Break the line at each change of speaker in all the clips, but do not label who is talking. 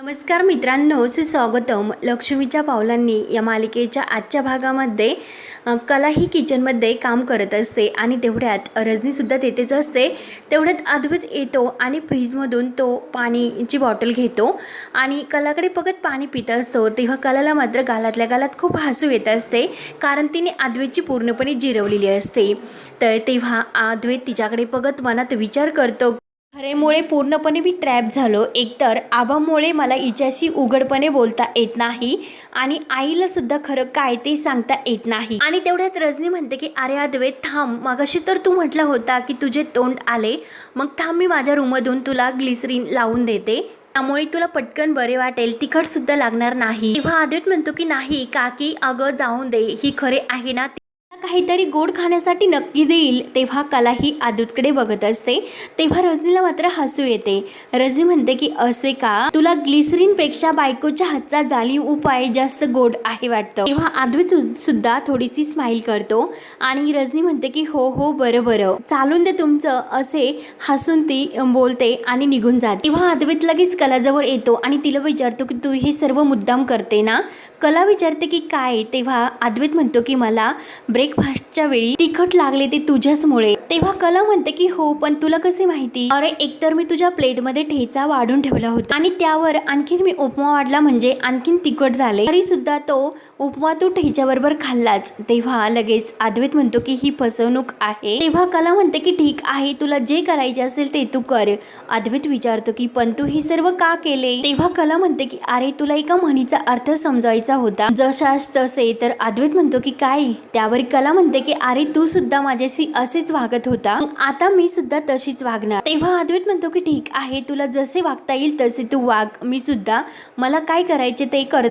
नमस्कार मित्रांनो से स्वागतम लक्ष्मीच्या पावलांनी या मालिकेच्या आजच्या भागामध्ये कला ही किचनमध्ये काम करत असते आणि तेवढ्यात रजनीसुद्धा तेथेच असते. तेवढ्यात अद्भुत येतो आणि फ्रीजमधून तो पाणीची बॉटल घेतो आणि कलाकडे बघत पाणी पित असतो. तेव्हा कलाला मात्र गालातल्या गालात खूप हसू येत असते कारण तिने अद्वैतची पूर्णपणे जिरवलेली असते. तर तेव्हा अद्वैत तिच्याकडे बघत मनात विचार करतो खरेमुळे पूर्णपणे मी ट्रॅप झालो. एकतर आबामुळे मला हिच्याशी उघडपणे बोलता येत नाही आणि आईला सुद्धा खरं काय ते सांगता येत नाही. आणि तेवढ्यात रजनी म्हणते की अरे अद्वैत थांब. मगाशी तर तू म्हटला होता की तुझे तोंड आले. मग थांब मी माझ्या रूममधून तुला ग्लिसरीन लावून देते. त्यामुळे तुला पटकन बरे वाटेल. तिखट सुद्धा लागणार नाही. तेव्हा आदित म्हणतो की नाही काकी अगं जाऊन दे. ही खरे आहे ना काहीतरी गोड खाण्यासाठी नक्की देईल. तेव्हा कला ही आदूतकडे बघत असते. तेव्हा रजनीला मात्र हसू येते. रजनी म्हणते की असे का? तुला ग्लिसरीन पेक्षा बायकोच्या हातचा जाली उपाय जास्त गोड आहे वाटतं. तेव्हा आद्वित सुद्धा थोडीशी स्माईल करतो. आणि रजनी म्हणते की हो हो बरं बरं. चालून दे तुमचं. असे हसून ती बोलते आणि निघून जाते. तेव्हा अद्वैत लगेच कलाजवळ येतो आणि तिला विचारतो की तू हे सर्व मुद्दाम करते ना? कला विचारते की काय? तेव्हा अद्वैत म्हणतो की मला ब्रेक ब्रेकफास्टच्या वेळी तिखट लागले ते तुझ्याचमुळे. तेव्हा कला म्हणते की हो पण तुला कसे माहिती? अरे एकतर मी तुझ्या प्लेटमध्ये ठेचा वाढून ठेवला होता आणि त्यावर आणखीन मी उपमा वाढला म्हणजे आणखीन तिखट झाले. तरी सुद्धा तो उपमा तू ठेच्याबरोबर खाल्लाच. तेव्हा लगेच अद्वैत म्हणतो की ही फसवणूक आहे. तेव्हा कला म्हणते की ठीक आहे तुला जे करायचे असेल ते तू कर. अद्वैत विचारतो की पण तू हे सर्व का केले? तेव्हा कला म्हणते की अरे तुला एका म्हणीचा अर्थ समजायचा होता. जशास तसे. तर अद्वैत म्हणतो की काय? त्यावर कला म्हणते की अरे तू सुद्धा माझ्याशी असेच वागत होता. आता मी सुद्धा तशीच वागणार. तेव्हा अद्वैत म्हणतो की ठीक आहे तुला जसे वागता येईल तसे तू वाग. मी सुद्धा मला काय करायचे ते कर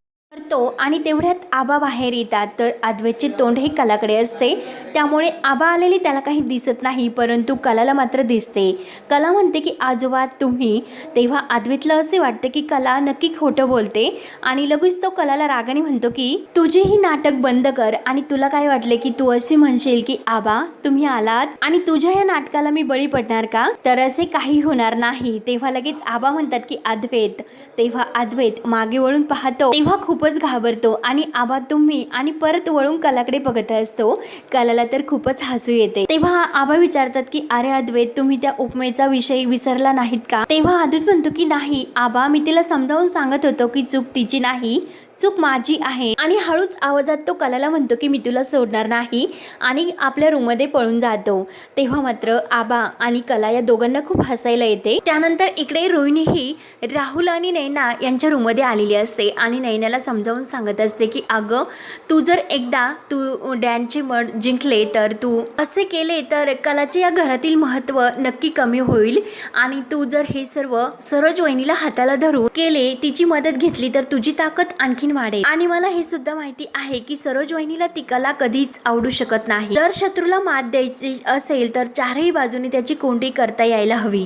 करतो आणि तेवढ्यात आबा बाहेर येतात. तर अद्वैतचे तोंड हे कलाकडे असते. त्यामुळे आबा आलेले त्याला काही दिसत नाही परंतु कलाला मात्र दिसते. कला म्हणते की आजोबा तुम्ही तेव्हा अद्वैतला असे वाटते की कला नक्की खोटं बोलते. आणि लगेच तो कलाला रागाने म्हणतो की तुझे ही नाटक बंद कर. आणि तुला काय वाटले की तू असे म्हणशील की आबा तुम्ही आलात? आणि तुझ्या या नाटकाला मी बळी पडणार का? तर असे काही होणार नाही तेव्हा लगेच आबा म्हणतात की अद्वैत. तेव्हा अद्वैत मागे वळून पाहतो. तेव्हा खूपच घाबरतो आणि आबा तुम्ही आणि परत वळून कलाकडे बघत असतो कलाला तर खूपच हसू येते. तेव्हा आबा विचारतात की अरे अद्वैत तुम्ही त्या उपमेचा विषय विसरला नाहीत का? तेव्हा अद्वैत म्हणतो की नाही आबा मी तिला समजावून सांगत होतो की चूक तिची नाही. चूक माझी आहे. आणि हळूच आवाजात तो कलाला म्हणतो की मी तुला सोडणार नाही. आणि आपल्या रूममध्ये पळून जातो. तेव्हा मात्र आबा आणि कला या दोघांना खूप हसायला येते. त्यानंतर इकडे रोहिणी ही राहुल आणि नैना यांच्या रूममध्ये आलेली असते. आणि नैनाला समजावून सांगत असते की अगं तू जर एकदा तू डॅनचे मड जिंकले तर तू असे केले तर कलाचे या घरातील महत्त्व नक्की कमी होईल. आणि तू जर हे सर्व सरोज वहिनीला हाताला धरून केले तिची मदत घेतली तर तुझी ताकद आणखी आणखीन वाढेल. आणि मला हे सुद्धा माहिती आहे की सरोज वहिनीला ती कला कधीच आवडू शकत नाही. जर शत्रूला मात द्यायची असेल तर चारही बाजूने त्याची कोंडी करता यायला हवी.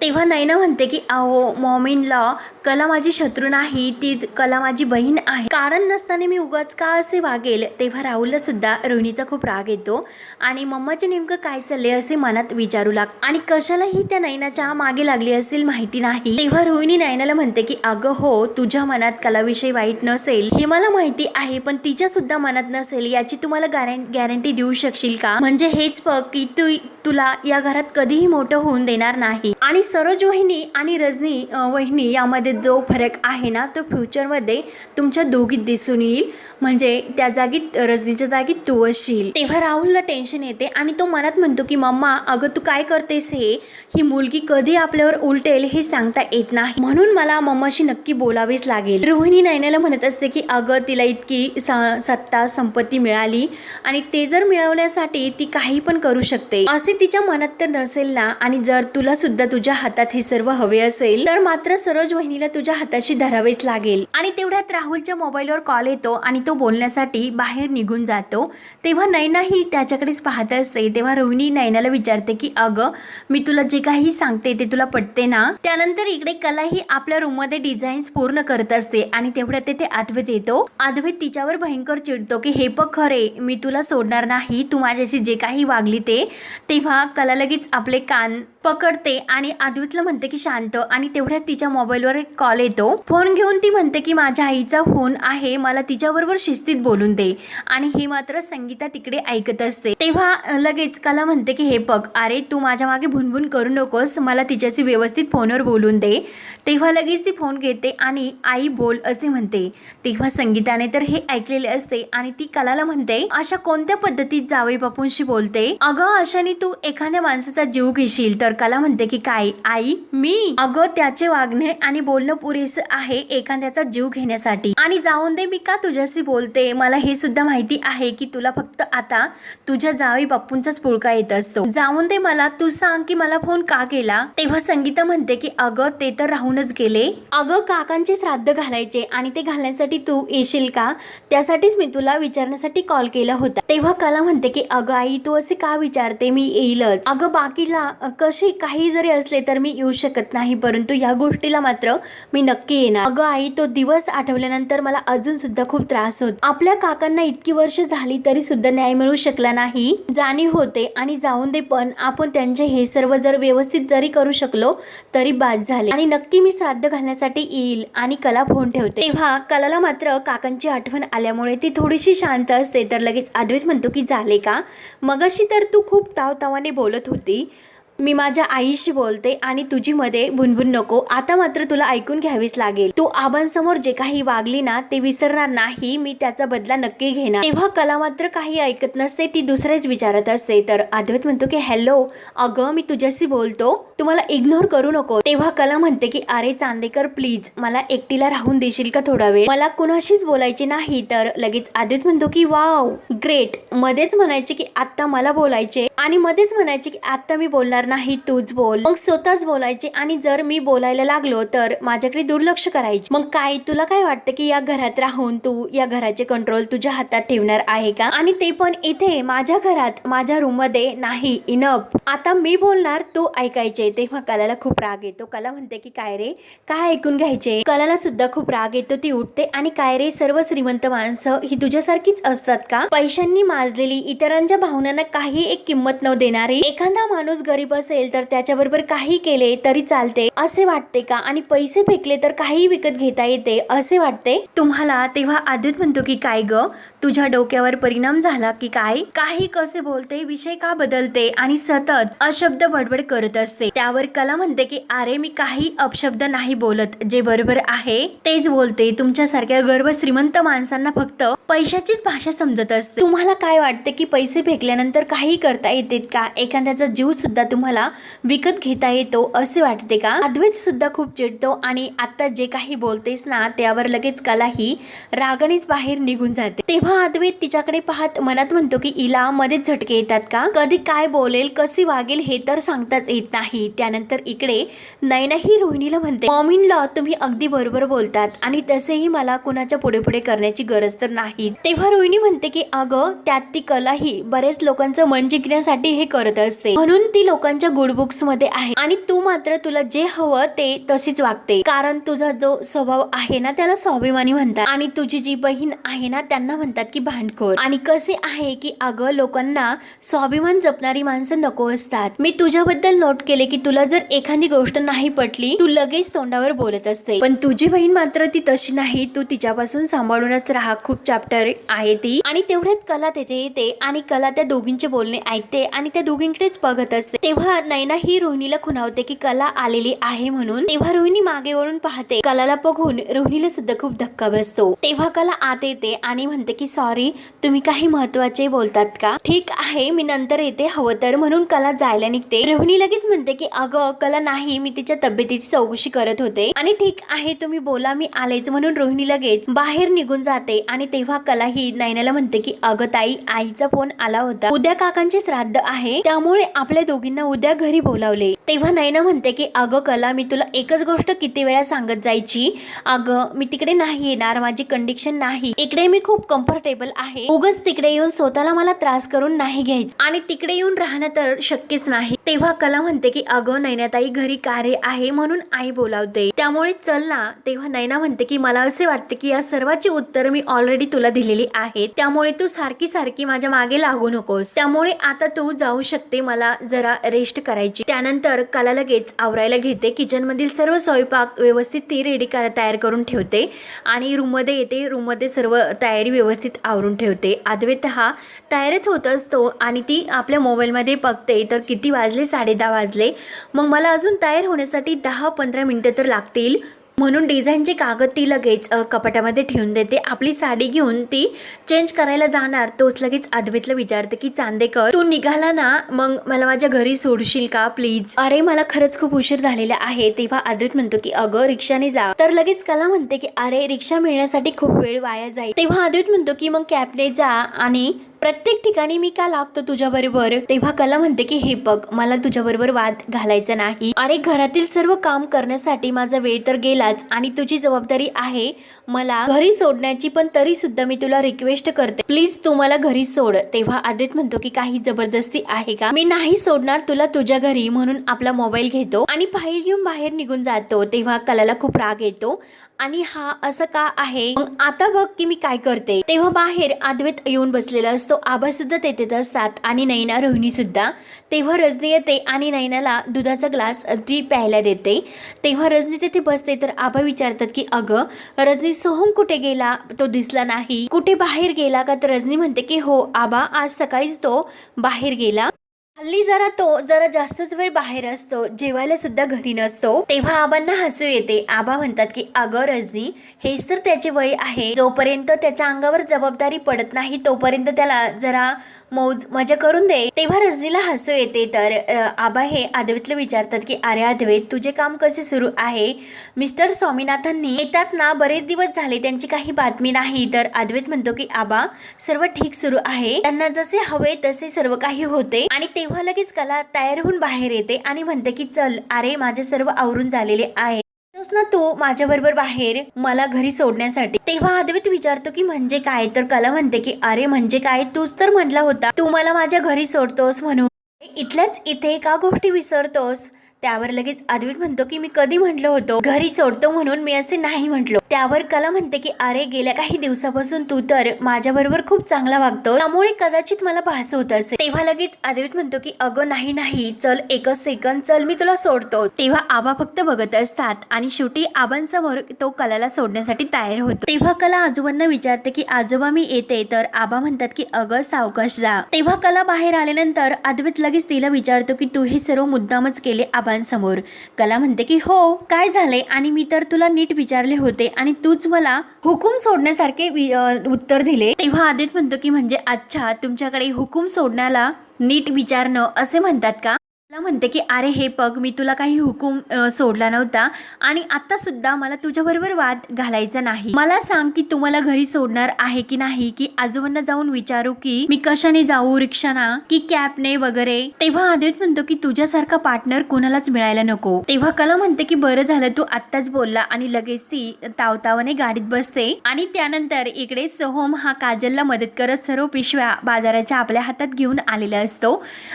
तेव्हा नैना म्हणते की अहो मॉमिनला कला माझी शत्रू नाही ती कला माझी बहीण आहे. कारण नसताना मी उगाच का असे वागेल? तेव्हा राहुलला सुद्धा रोहिणीचा खूप राग येतो. आणि मम्माचे नेमकं काय चालले असे मनात विचारू लाग आणि कशालाही त्या नैनाच्या मागे लागली असेल माहिती नाही. तेव्हा रोहिणी नैनाला म्हणते की अगं हो तुझ्या मनात कलाविषयी वाईट नसेल. हे मला माहिती आहे पण तिच्या सुद्धा मनात नसेल. याची तुम्हाला गॅरंटी देऊ शकशील का? म्हणजे हेच बघ की तू तुला या घरात कधीही मोठं होऊन देणार नाही. आणि सरोज वहिनी आणि रजनी वहिनी यामध्ये जो फरक आहे ना तो फ्युचरमध्ये तुमच्या दोघीत दिसून येईल. म्हणजे त्या जागीत रजनीच्या जागीत तू असशील तेव्हा राहुलला टेन्शन येते आणि तो मनात म्हणतो की मम्मा अगं तू काय करतेस हे? ही मुलगी कधी आपल्यावर उलटेल हे सांगता येत नाही. म्हणून मला मम्माशी नक्की बोलावेच लागेल. रोहिणी नैनाला म्हणत असते की अगं तिला इतकी स- सत्ता संपत्ती मिळाली आणि ते जर मिळवण्यासाठी ती काही पण करू शकते. असे तिच्या मनात तर नसेल ना आणि जर तुला सुद्धा तुझ्या हातात हे सर्व हवे असेल तर मात्र सरोज वहिनीला तुझ्या हाताशी धरावेच लागेल. आणि तेवढ्यात राहुलच्या मोबाईलवर कॉल येतो आणि तो बोलण्यासाठी बाहेर निघून जातो. तेव्हा नैनाही त्याच्याकडेच पाहत असते. तेव्हा रोहिणी नैनाला विचारते की अगं मी तुला जे काही सांगते ते तुला पटते ना? त्यानंतर इकडे कलाही आपल्या रूममध्ये डिझाईन्स पूर्ण करत असते आणि तेवढ्यात तेथे अद्वैत येतो. अद्वैत तिच्यावर भयंकर चिडतो की हे बघ खरे मी तुला सोडणार नाही. तू माझ्याशी जे काही वागली ते. तेव्हा कला लगेच आपले कान पकडते आणि अद्वैतला म्हणते की शांत. आणि तेवढ्यात तिच्या मोबाईलवर एक कॉल येतो. फोन घेऊन ती म्हणते की माझ्या आईचा फोन आहे मला तिच्याबरोबर शिस्तीत बोलून दे. आणि हे मात्र संगीता तिकडे ऐकत असते. तेव्हा लगेच कला म्हणते की हे बघ अरे तू माझ्या मागे भुनभुन करू नकोस मला तिच्याशी व्यवस्थित फोनवर बोलून दे. तेव्हा लगेच ती फोन घेते आणि आई बोल असे म्हणते. तेव्हा संगीताने तर हे ऐकलेले असते आणि ती कलाला म्हणते अशा कोणत्या पद्धतीत जावई बापूंशी बोलते? अगं अशाने तू एखाद्या माणसाचा जीव घेशील तर कला म्हणते की काय? आई मी? अगं त्याचे वागणे आणि बोलणं पुरेसं आहे एखाद्याचा जीव घेण्यासाठी. आणि जाऊन दे मी का तुझ्याशी बोलते? मला हे सुद्धा माहिती आहे की तुला फक्त आता तुझ्या जावी बाप्पूंचाच पुळका येत असतो. जाऊन दे मला. तू सांग की मला फोन का केला? तेव्हा संगीता म्हणते की अगं ते तर राहूनच गेले. अगं काकांचे श्राद्ध घालायचे आणि ते घालण्यासाठी तू येशील का? त्यासाठीच मी तुला विचारण्यासाठी कॉल केला होता. तेव्हा कला म्हणते की अगं आई तू असे का विचारते? मी येईलच. अगं बाकीला कशी कशी काही जरी असले तर मी येऊ शकत नाही परंतु या गोष्टीला मात्र मी नक्की येणार. अगं आई तो दिवस आठवल्यानंतर मला अजून सुद्धा खूप त्रास होत. आपल्या काकांना इतकी वर्ष झाली तरी सुद्धा न्याय मिळू शकला नाही. जाणीव होते आणि जाऊन दे पण आपण त्यांचे हे सर्व जर व्यवस्थित जरी करू शकलो तरी बाद झाले. आणि नक्की मी श्राद्ध घालण्यासाठी येईल आणि कला फोन ठेवते. तेव्हा कलाला मात्र काकांची आठवण आल्यामुळे ती थोडीशी शांत असते. तर लगेच अद्वैत म्हणतो की झाले का? मगाशी तर तू खूप तावतावाने बोलत होती. मी माझ्या आईशी बोलते आणि तुझी मध्ये भुनभुन नको. आता मात्र तुला ऐकून घ्यावीच लागेल. तू आबांसमोर जे काही वागली ना ते विसरणार नाही. मी त्याचा बदला नक्की घेणार. तेव्हा कला मात्र काही ऐकत नसते ती दुसरेच विचारत असते. तर अद्वैत म्हणतो की हॅलो अगं मी तुझ्याशी बोलतो. तू मला इग्नोर करू नको. तेव्हा कला म्हणते की अरे चांदेकर प्लीज मला एकटीला राहून देशील का थोडा वेळ? मला कुणाशीच बोलायचे नाही. तर लगेच अद्वैत म्हणतो की वाव ग्रेट. मध्येच म्हणायचे की आत्ता मला बोलायचे. आणि मध्येच म्हणायचे की आत्ता मी बोलणार नाही तूच बोल. मग स्वतःच बोलायचे आणि जर मी बोलायला लागलो तर माझ्याकडे दुर्लक्ष करायचे. मग काय तुला काय वाटतं की या घरात राहून तू या घराचे कंट्रोल तुझ्या हातात ठेवणार आहे का? आणि ते पण इथे माझ्या घरात माझ्या रूममध्ये नाही इनफ आता मी बोलणार तू ऐकायचे. तेव्हा कलाला खूप राग येतो. कला म्हणते की काय रे? काय ऐकून घ्यायचे? कलाला सुद्धा खूप राग येतो. ती उठते आणि काय रे सर्व श्रीमंत माणसं ही तुझ्यासारखीच असतात का? पैशांनी माजलेली इतरांच्या भावनांना काही एक किंमत न देणारी एखादा माणूस गरीब असेल तर त्याच्याबरोबर काही केले तरी चालते. असे वाटते का? आणि पैसे फेकले तर काही विकत घेता येते असे वाटते? तुम्हाला तेव्हा आदित म्हणतो की काय ग? तुझ्या डोक्यावर परिणाम झाला की काय? काही कसे बोलते विषय का बदलते आणि सतत अशब्द बडबड करत असते. त्यावर कला म्हणते की अरे मी काही अपशब्द नाही बोलत जे बरोबर आहे. तेच बोलते तुमच्यासारख्या गर्व श्रीमंत माणसांना फक्त पैशाचीच भाषा समजत असते. तुम्हाला काय वाटते की पैसे फेकल्यानंतर काही करता येते का? एखाद्याचा जीव सुद्धा तुम्हाला विकत घेता येतो असे वाटते का? अद्वैत सुद्धा खूप चिडतो आणि आता जे काही बोलतेस ना त्यावर लगेच कला ही रागानेच बाहेर निघून जाते. तेव्हा अद्वैत तिच्याकडे पाहत मनात म्हणतो की इला मध्येच झटके येतात का? कधी काय बोलेल कसे वागेल हे तर सांगताच येत नाही त्यानंतर इकडे नैनाही रोहिणीला म्हणते मॉमिनला तुम्ही अगदी बरोबर बोलतात आणि तसेही मला कुणाच्या पुढे पुढे करण्याची गरज तर नाही तेव्हा रोहिणी म्हणते की अगं त्यात ती कला ही बरेच लोकांचं मन जिंकण्यासाठी हे करत असते. म्हणून ती लोकांच्या गुड बुक्समध्ये आहे. आणि तू मात्र तुला जे हवं ते तशीच वागते. कारण तुझा जो स्वभाव आहे ना त्याला स्वाभिमानी म्हणतात. आणि तुझी जी बहीण आहे ना त्यांना म्हणतात की भांडखोर. आणि कसे आहे की अगं लोकांना स्वाभिमान जपणारी माणसं नको असतात. मी तुझ्याबद्दल नोट केले की तुला जर एखादी गोष्ट नाही पटली तू लगेच तोंडावर बोलत असते. पण तुझी बहीण मात्र ती तशी नाही. तू तिच्यापासून सांभाळूनच राहा. खूप चॅप्टर आहे ती. आणि तेवढ्यात कला तेथे येते. आणि कला त्या दोघींचे बोलणे ऐकते. आणि त्या दोघींकडेच बघत असते. तेव्हा नैना ही रोहिणीला खुणावते की कला आलेली आहे म्हणून. तेव्हा रोहिणी मागे वळून पाहते कलाला बघून रोहिणीला सुद्धा खूप धक्का बसतो. तेव्हा कला आत येते आणि म्हणते की सॉरी तुम्ही काही महत्त्वाचे बोलतात का? ठीक आहे मी नंतर येते. हवं तर. म्हणून कला जायला निघते. रोहिणी लगेच म्हणते की अगं कला नाही मी तिच्या तब्येतीची चौकशी करत होते. आणि ठीक आहे तुम्ही बोला मी आलेच. म्हणून रोहिणी लगेच बाहेर निघून जाते आणि तेव्हा कला ही नैनाला म्हणते की अगं ताई आईचा फोन आला होता. उद्या काकांचे श्राद्ध आहे. त्यामुळे आपल्या दोघींना उद्या घरी बोलावले. तेव्हा नैना म्हणते की अगं कला मी तुला एकच गोष्ट किती वेळा सांगत जायची? अगं मी तिकडे नाही येणार माझी कंडिशन नाही. इकडे मी खूप कम्फर्टेबल आहे. उगच तिकडे येऊन स्वतःला मला त्रास करून नाही घ्यायचं. आणि तिकडे येऊन राहणं तर शक्यच नाही. तेव्हा कला म्हणते की अगं नैनाताई घरी कार्य आहे म्हणून आई बोलावते. त्यामुळे चल ना. तेव्हा नैना म्हणते की मला असे वाटते की या सर्वाची उत्तर मी ऑलरेडी तुला दिलेली आहेत. त्यामुळे तू सारखी सारखी माझ्या मागे लागू नकोस. त्यामुळे आता तू जाऊ शकते. मला जरा रे पेस्ट करायची. त्यानंतर कला लगेच आवरायला घेते. किचनमधील सर्व स्वयंपाक व्यवस्थित ती रेडी करा तयार करून ठेवते. आणि रूममध्ये येते. रूममध्ये सर्व तयारी व्यवस्थित आवरून ठेवते. अद्वैत हा तयारच होत असतो आणि ती आपल्या मोबाईलमध्ये बघते. तर किती वाजले? साडेदहा वाजले. मग मला अजून तयार होण्यासाठी दहा पंधरा मिनटं तर लागतील. म्हणून डिझाईनचे कागद ती लगेच कपाटामध्ये ठेवून देते. आपली साडी घेऊन ती चेंज करायला जाणार तोच लगेच अद्वैतला विचारते की चांदेकर तू निघाला ना मग मला माझ्या घरी सोडशील का प्लीज अरे मला खरंच खूप उशीर झालेला आहे. तेव्हा अद्वैत म्हणतो की अगं रिक्षाने जा. तर लगेच कला म्हणते की अरे रिक्षा मिळण्यासाठी खूप वेळ वाया जाईल. तेव्हा अद्वैत म्हणतो की मग कॅबने जा आणि प्रत्येक ठिकाणी मी का लागतो तुझ्या बरोबर तेव्हा कला म्हणते की हे बघ मला तुझ्या बरोबर वाद घालायचा नाही. अरे घरातील सर्व काम करण्यासाठी माझा वेळ तर गेलाच आणि तुझी जबाबदारी आहे. मला घरी सोडण्याची पण तरी सुद्धा मी तुला रिक्वेस्ट करते. प्लीज तू मला घरी सोड. तेव्हा आदित म्हणतो की काही जबरदस्ती आहे का? मी नाही सोडणार तुला तुझ्या घरी म्हणून आपला मोबाईल घेतो आणि फाईल घेऊन बाहेर निघून जातो. तेव्हा कलाला खूप राग येतो. आणि हा असं का आहे? मग आता बघ की मी काय करते. तेव्हा बाहेर आदवेत येऊन बसलेला असतो. आबा सुद्धा तेथेच असतात. आणि नैना रोहिणी सुद्धा. तेव्हा रजनी येते आणि नैनाला दुधाचा ग्लास ती प्यायला देते. तेव्हा रजनी तेथे बसते. तर आबा विचारतात की अगं रजनी सोहम कुठे गेला? तो दिसला नाही. कुठे बाहेर गेला का? तर रजनी म्हणते की हो आबा आज सकाळीच तो बाहेर गेला. हल्ली जरा तो जरा जास्तच वेळ बाहेर असतो जेवायला सुद्धा घरी नसतो तेव्हा आबांना हसू येते. आबा म्हणतात की अगं रजनी हेच तर त्याचे वय आहे. जोपर्यंत त्याच्या अंगावर जबाबदारी पडत नाही तोपर्यंत त्याला जरा मौज मजा करून दे. तेव्हा रजनीला हसू येते. तर आबा हे अद्वैतला विचारतात की अरे आदवेत तुझे काम कसे सुरू आहे? मिस्टर स्वामीनाथांनी येतात ना बरेच दिवस झाले त्यांची काही बातमी नाही. तर आदवेत म्हणतो की आबा सर्व ठीक सुरू आहे. त्यांना जसे हवे तसे सर्व काही होते. आणि तेव्हा लगेच कला तयार होऊन बाहेर येते आणि म्हणते की चल अरे माझे सर्व आवरून झालेले आहे. ना तू माझ्या बरोबर बाहेर मला घरी सोडण्यासाठी. तेव्हा अद्वैत विचारतो की म्हणजे काय? तर कला म्हणते की अरे म्हणजे काय? तूच तर म्हटला होता. तू मला माझ्या घरी सोडतोस म्हणून. इथल्याच इथे का गोष्टी विसरतोस. त्यावर लगेच अद्वित म्हणतो की मी कधी म्हटलं होतो? घरी सोडतो म्हणून मी असे नाही म्हटलो. त्यावर कला म्हणते की अरे गेल्या काही दिवसापासून तू तर माझ्या बरोबर खूप चांगला वागतो. त्यामुळे कदाचित मला भास होत असेल. तेव्हा लगेच अद्वित म्हणतो की अगं नाही नाही. चल एकच सेकंद चल मी तुला सोडतो. तेव्हा आबा फक्त बघत असतात आणि शेवटी आबांसमोर तो कलाला सोडण्यासाठी तयार होतो. तेव्हा कला आजोबांना विचारते की आजोबा मी येते. तर आबा म्हणतात की अगं सावकाश जा. तेव्हा कला बाहेर आल्यानंतर अद्वित लगेच तिला विचारतो की तू हे सर्व मुद्दामच केले बाबांसमोर. कला म्हणते की हो काय झाले आणि मी तर तुला नीट विचारले होते आणि तूच मला हुकूम सोडण्यासारखे उत्तर दिले. तेव्हा आदित म्हणतो की म्हणजे अच्छा तुमच्याकडे हुकूम सोडण्याला नीट विचारणं असे म्हणतात का? मला म्हणते की अरे हे पग मी तुला काही हुकूम सोडला नव्हता आणि आता सुद्धा मला तुझ्याबरोबर वाद घालायचा नाही. मला सांग की तू मला घरी सोडणार आहे की नाही की आजोबांना जाऊन विचारू की मी कशाने जाऊ रिक्षाना की कॅबने वगैरे? तेव्हा आदित म्हणतो की तुझ्यासारखा पार्टनर कोणालाच मिळायला नको. तेव्हा कला म्हणते की बरं झालं तू आत्ताच बोलला आणि लगेच ती तावतावाने गाडीत बसते आणि त्यानंतर इकडे सोहम हा काजलला मदत करत सर्व पिशव्या बाजाराच्या आपल्या हातात घेऊन आलेला असतो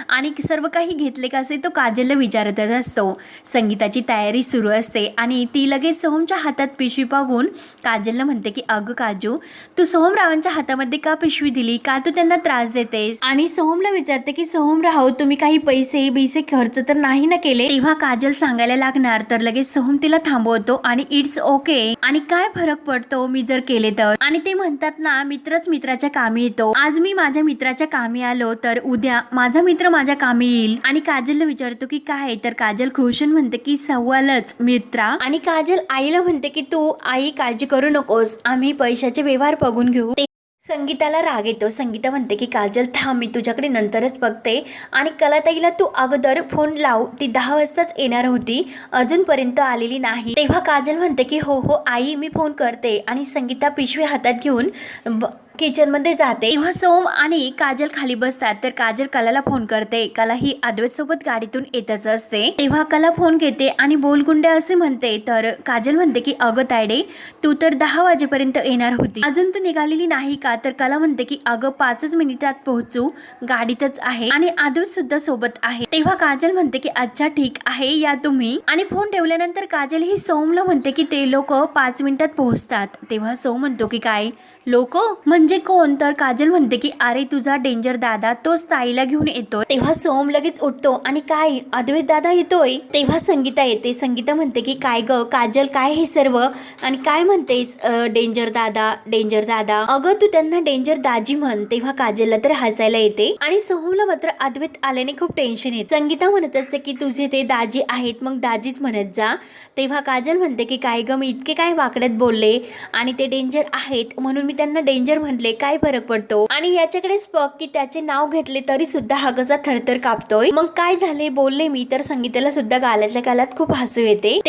आणि सर्व काही घेतले का असे तो काजलला विचारतच असतो. संगीताची तयारी सुरू असते आणि ती लगेच सोहमच्या हातात पिशवी पाहून काजलला म्हणते की अगं काजू तू सोहमरावांच्या हातामध्ये का पिशवी दिली? का तू त्यांना त्रास देतेस? आणि सोहमला विचारते की सोहमराव तुम्ही काही पैसे बिसे खर्च तर नाही ना केले? तेव्हा काजल सांगायला लागणार तर लगेच सोहम तिला थांबवतो आणि इट्स ओके. आणि काय फरक पडतो? मी जर केले तर? आणि ते म्हणतात ना मित्रच मित्राच्या कामी येतो. आज मी माझ्या मित्राच्या कामी आलो तर उद्या माझा मित्र माझ्या कामी येईल. आणि काजल काजलला विचारतो की काय तर काजल खुशून म्हणते की सव्वालच मित्रा. आणि काजल आईला म्हणते की तू आई काळजी करू नकोस. आम्ही पैशाचे व्यवहार बघून घेऊ. ते संगीताला राग येतो. संगीता म्हणते की काजल थांब मी तुझ्याकडे नंतरच बघते. आणि कलाताईला तू अगोदर फोन लाव. ती दहा वाजताच येणार होती. अजूनपर्यंत आलेली नाही. तेव्हा काजल म्हणते की हो हो आई मी फोन करते. आणि संगीता पिशवी हातात घेऊन ब- किचनमध्ये जाते. तेव्हा सोम आणि काजल खाली बसतात. तर काजल कलाला फोन करते. कला ही अद्वैतसोबत गाडीतून येतच असते. तेव्हा कला फोन घेते आणि बोलगुंडे असे म्हणते तर काजल म्हणते की अगं तायडे तू तर दहा वाजेपर्यंत येणार होती. अजून तू निघालेली नाही का? तर कला म्हणते की अगं पाचच मिनिटात पोहोचू गाडीतच आहे आणि अद्वैत सुद्धा सोबत आहे. तेव्हा काजल म्हणते की अच्छा ठीक आहे या तुम्ही. आणि फोन ठेवल्यानंतर काजल ही सोमला म्हणते की ते लोक पाच मिनिटात पोहोचतात. तेव्हा सोम म्हणतो की काय? लोक? म्हणजे कोण? तर काजल म्हणते की अरे तुझा डेंजर दादा तोच ताईला घेऊन येतोय. तेव्हा सोम लगेच उठतो आणि काय? अद्वैत दादा येतोय? तेव्हा संगीता येते. संगीता म्हणते की काय ग? काजल काय हे सर्व? आणि काय म्हणतेस डेंजर दादा डेंजर दादा. अगं तू त्यांना डेंजर दाजी म्हण तेव्हा काजलला तर हसायला येते. आणि सोहमला मात्र अद्वैत आल्याने खूप टेन्शन येते. संगीता म्हणत असते की तुझे ते दाजी आहेत मग दाजीच म्हणत जा. तेव्हा काजल म्हणते की काय ग मी इतके काय वाकड्यात बोलले? आणि ते डेंजर आहेत म्हणून मी त्यांना डेंजर म्हटले. काय फरक पडतो? आणि याच्याकडेच बघ की त्याचे नाव घेतले तरी सुद्धा हा कसा थरथर कापतोय. मग काय झाले? बोलले मी तर संगीताला सुद्धा गालाच्या गालात खूप हसू येते.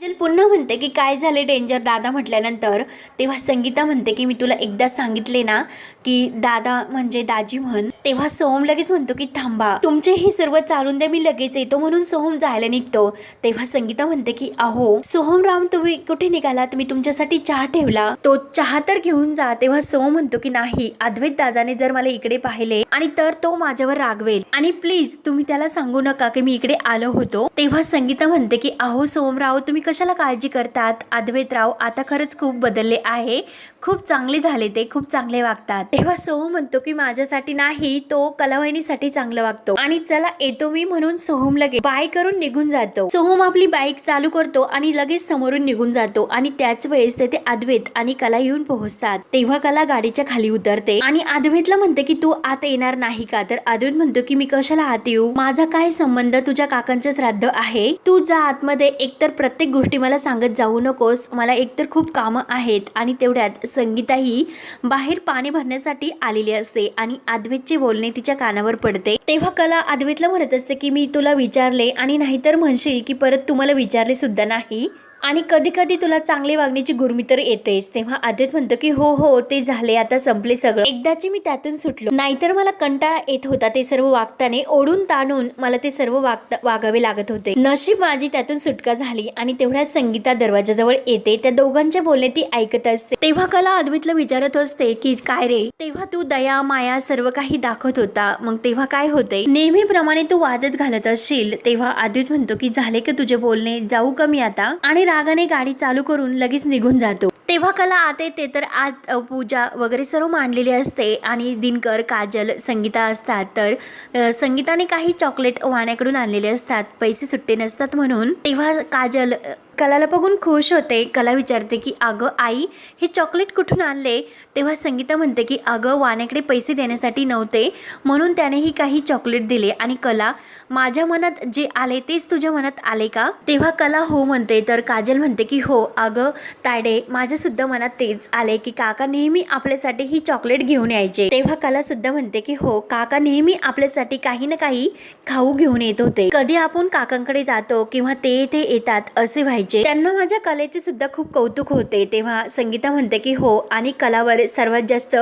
काजल पुन्हा म्हणते की काय झाले डेंजर दादा म्हटल्यानंतर तेव्हा संगीता म्हणते की मी तुला एकदा सांगितले ना की दादा म्हणजे दाजी म्हण. तेव्हा सोहम लगेच म्हणतो की थांबा तुमचे हे सर्व चालून द्या मी लगेच येतो. म्हणून सोहम जायला निघतो. तेव्हा संगीता म्हणते की अहो सोहम राम तुम्ही कुठे निघालात मी तुमच्यासाठी चहा ठेवला. तो चहा तर घेऊन जा. तेव्हा सोहम म्हणतो की नाही अद्वैत दादाने जर मला इकडे पाहिले आणि तर तो माझ्यावर रागवेल. आणि प्लीज तुम्ही त्याला सांगू नका की मी इकडे आलो होतो. तेव्हा संगीता म्हणते की अहो सोमराव तुम्ही कशाला काळजी करतात? अद्वैतराव आता खरंच खूप बदलले आहे. खूप चांगले झाले ते खूप चांगले वागतात. तेव्हा सोहम म्हणतो की माझ्यासाठी नाही तो कलावहिनीसाठी चांगलं वागतो. आणि चला येतो मी म्हणून सोहम लगेच बाय करून निघून जातो. सोहम आपली बाईक चालू करतो आणि लगेच समोरून निघून जातो. आणि त्याच वेळेस तेथे अद्वैत आणि कला येऊन पोहोचतात. तेव्हा कला गाडीच्या खाली उतरते आणि अद्वैतला म्हणते की तू आता येणार नाही का? तर अद्वैत म्हणतो की मी कशाला आत येऊ? माझा काय संबंध तुझ्या काकांचं श्राद्ध आहे? तू जा आतमध्ये. एकतर प्रत्येक गोष्टी मला सांगत जाऊ नकोस. मला एकतर खूप कामं आहेत आणि तेवढ्यात संगीताही बाहेर पाणी भरण्यासाठी आलेली असते आणि अद्वैतचे बोलणे तिच्या कानावर पडते. तेव्हा कला अद्वैतला म्हणत असते की मी तुला विचारले आणि नाहीतर म्हणशील की परत तुम्हाला विचारले सुद्धा नाही. आणि कधी कधी तुला चांगली वागण्याची गुरमी तर येतेच. तेव्हा आदित्य म्हणतो की हो हो ते झाले आता संपले सगळं. एकदाची मी त्यातून सुटलो. नाहीतर मला कंटाळा येत होता ते सर्व वागताने. ओढून ताणून मला ते सर्व वागता वागावे लागत होते. नशीब माझी त्यातून सुटका झाली आणि तेवढ्याच संगीता दरवाजाजवळ येते. त्या दोघांचे बोलणे ती ऐकत असते. तेव्हा कला अद्वितला विचारत असते की काय रे? तेव्हा तू दया माया सर्व काही दाखवत होता. मग तेव्हा काय होते नेहमीप्रमाणे तू वादत घालत असशील. तेव्हा अद्वित म्हणतो की झाले का तुझे बोलणे? जाऊ का मी आता? आणि रागाने गाडी चालू करून लगेच निघून जातो. तेव्हा कला आत येते तर आत पूजा वगैरे सर्व मांडलेली असते आणि दिनकर काजल संगीता असतात. तर संगीताने काही चॉकलेट वाण्याकडून आणलेले असतात. पैसे सुट्टे नसतात म्हणून. तेव्हा काजल कलाला बघून खुश होते. कला विचारते की अगं आई हे चॉकलेट कुठून आणले? तेव्हा संगीता म्हणते की अगं वाण्याकडे पैसे देण्यासाठी नव्हते. म्हणून त्यानेही काही चॉकलेट दिले. आणि कला माझ्या मनात जे आले तेच तुझ्या मनात आले का? तेव्हा कला हो म्हणते. तर काजल म्हणते की हो अगं ताडे माझ्यासुद्धा मनात तेच आले की काका नेहमी आपल्यासाठी ही चॉकलेट घेऊन यायचे. तेव्हा कला सुद्धा म्हणते की हो काका नेहमी आपल्यासाठी काही ना काही खाऊ घेऊन येत होते. कधी आपण काकांकडे जातो किंवा ते येथे येतात असे व्हायचे. त्यांना माझ्या कलेचे सुद्धा खूप कौतुक होते. तेव्हा संगीता म्हणते की हो आणि कलावर सर्वात जास्त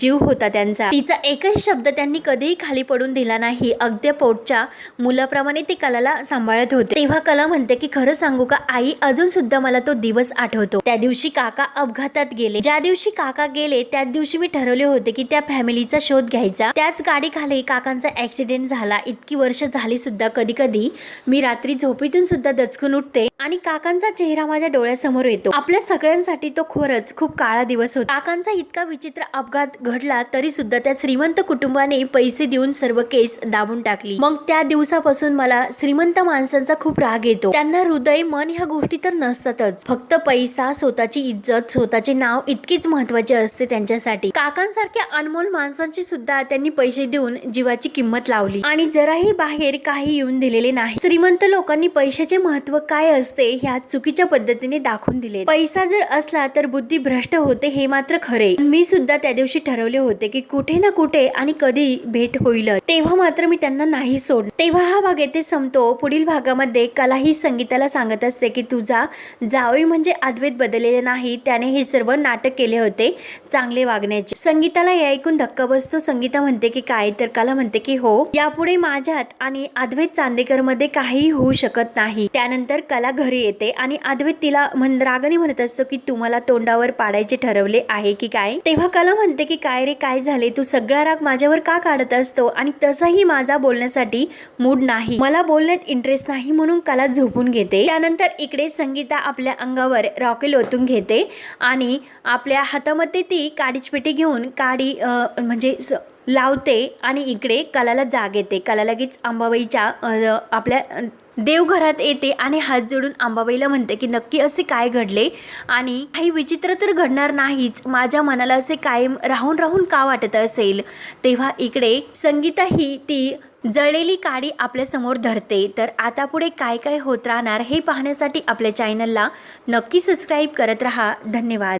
जीव होता त्यांचा. तिचा एकही शब्द त्यांनी कधीही खाली पडून दिला नाही. अगदी पोटच्या मुलाप्रमाणे ते कलाला सांभाळत होते. तेव्हा कला म्हणते की खरं सांगू का आई अजून सुद्धा मला तो दिवस आठवतो. त्या दिवशी काका अपघातात गेले. ज्या दिवशी काका गेले त्याच दिवशी मी ठरवले होते की त्या फॅमिलीचा शोध घ्यायचा. त्याच गाडीखाली काकांचा ऍक्सिडेंट झाला. इतकी वर्ष झाली सुद्धा कधी कधी मी रात्री झोपेतून सुद्धा दचकून उठते आणि काका काकांचा चेहरा माझ्या डोळ्यासमोर येतो. आपल्या सगळ्यांसाठी तो खरंच खूप काळा दिवस होता. काकांचा इतका विचित्र अपघात घडला तरी सुद्धा त्या श्रीमंत कुटुंबाने पैसे देऊन सर्व केस दाबून टाकली. मग त्या दिवसापासून मला श्रीमंत माणसांचा खूप राग येतो. त्यांना हृदय मन ह्या गोष्टी तर नसतातच. फक्त पैसा स्वतःची इज्जत स्वतःचे नाव इतकीच महत्त्वाचे असते त्यांच्यासाठी. काकांसारख्या अनमोल माणसांची सुद्धा त्यांनी पैसे देऊन जीवाची किंमत लावली. आणि जराही बाहेर काही येऊन दिलेले नाही. श्रीमंत लोकांनी पैशाचे महत्त्व काय असते ह्या चुकीच्या पद्धतीने दाखवून दिले. पैसा जर असला तर बुद्धी भ्रष्ट होते हे मात्र खरे. मी सुद्धा त्या दिवशी ठरवले होते की कुठे ना कुठे आणि कधी भेट होईल तेव्हा मात्र मी त्यांना नाही सोड तेव्हा हा भाग येथे संपतो. पुढील भागामध्ये कला ही संगीताला सांगत असते की तुझा जावई म्हणजे अद्वैत बदललेले नाही. त्याने हे सर्व नाटक केले होते चांगले वागण्याचे. संगीताला हे ऐकून धक्का बसतो. संगीता म्हणते की काय? तर कला म्हणते की हो. यापुढे माझ्यात आणि अद्वैत चांदेकरमध्ये काहीही होऊ शकत नाही. त्यानंतर कला घरी येते. येते आणि अद्वैत तिला म्हण रागाने म्हणत असतो की तू मला तोंडावर पाडायचे ठरवले आहे की काय? तेव्हा कला म्हणते की काय रे काय झाले? तू सगळा राग माझ्यावर का काढत असतो? आणि तसाही माझा बोलण्यासाठी मूड नाही. मला बोलण्यात इंटरेस्ट नाही म्हणून कला झोपून घेते. त्यानंतर इकडे संगीता आपल्या अंगावर रॉकेल ओतून घेते. आणि आपल्या हातामध्ये ती काडीची पेटी घेऊन काडी म्हणजे स- लावते. आणि इकडे कलाला जाग येते. कला लगेच अंबाबाईच्या आपल्या देवघरात येते आणि हात जोडून आंबाबाईला म्हणते की नक्की असे काय घडले? आणि काही विचित्र तर घडणार नाहीच. माझ्या मनाला असे कायम राहून राहून का वाटत असेल? तेव्हा इकडे संगीता ही ती जळलेली काडी आपल्यासमोर धरते. तर आता पुढे काय काय होत राहणार हे पाहण्यासाठी आपल्या चॅनलला नक्की सबस्क्राईब करत राहा. धन्यवाद.